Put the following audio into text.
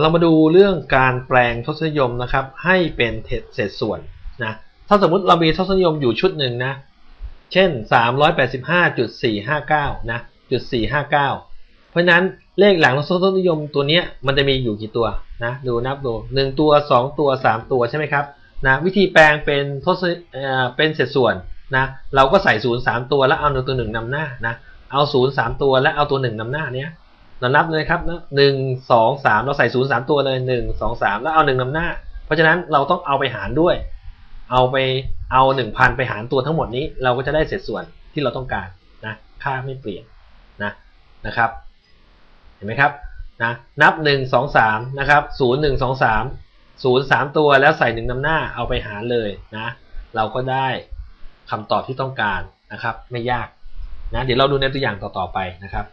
เรามาดูเรื่องการแปลงทศนิยมนะครับ ให้เป็นเศษส่วนนะถ้าสมมุติเรามีทศนิยมอยู่ชุดหนึ่งนะ เช่น 385.459นะจุด459 เพราะฉะนั้นเลขหลังทศนิยมตัวนี้มันจะมีอยู่กี่ตัวนะดูนับดู1ตัว 2 ตัว 3 ตัวใช่ไหมครับนะวิธีแปลงเป็นทศเป็นเศษส่วนนะเราก็ใส่ศูนย์สามตัวแล้วเอาหนึ่งตัวหนึ่งนำหน้านะเอาศูนย์สามตัวแล้วเอาตัวหนึ่งนำหน้าเนี้ย เรานับเลยครับนะหนึ่งสองสามเราใส่ศูนย์สามตัวเลยหนึ่งสองสามแล้วเอาหนึ่งนำหน้า เพราะฉะนั้นเราต้องเอาไปหารด้วย เอาไปเอาหนึ่งพันไปหารตัวทั้งหมดนี้ เราก็จะได้เศษส่วนที่เราต้องการนะค่าไม่เปลี่ยนนะนะครับ เห็นไหมครับนะนับหนึ่งสองสามนะครับศูนย์หนึ่งสองสามศูนย์สามตัวแล้วใส่หนึ่งนำหน้าเอาไปหารเลยนะเราก็ได้คำตอบที่ต้องการนะครับ ไม่ยากนะเดี๋ยวเราดูในตัวอย่างต่อๆไปนะครับ